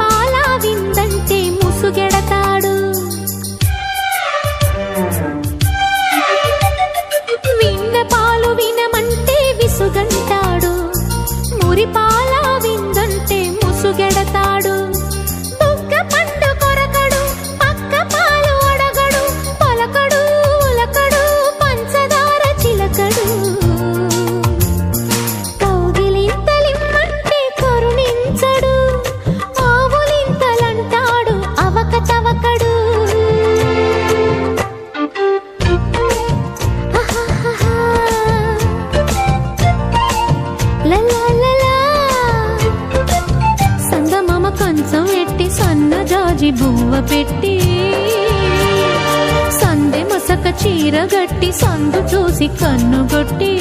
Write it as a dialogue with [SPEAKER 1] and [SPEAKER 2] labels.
[SPEAKER 1] పాలా విందంటే సందమామ కంచం ఎట్టి సన్న జాజి బువ్వ పెట్టి సందె మసక చీర గట్టి సందు చూసి కన్ను కన్నుగొట్టి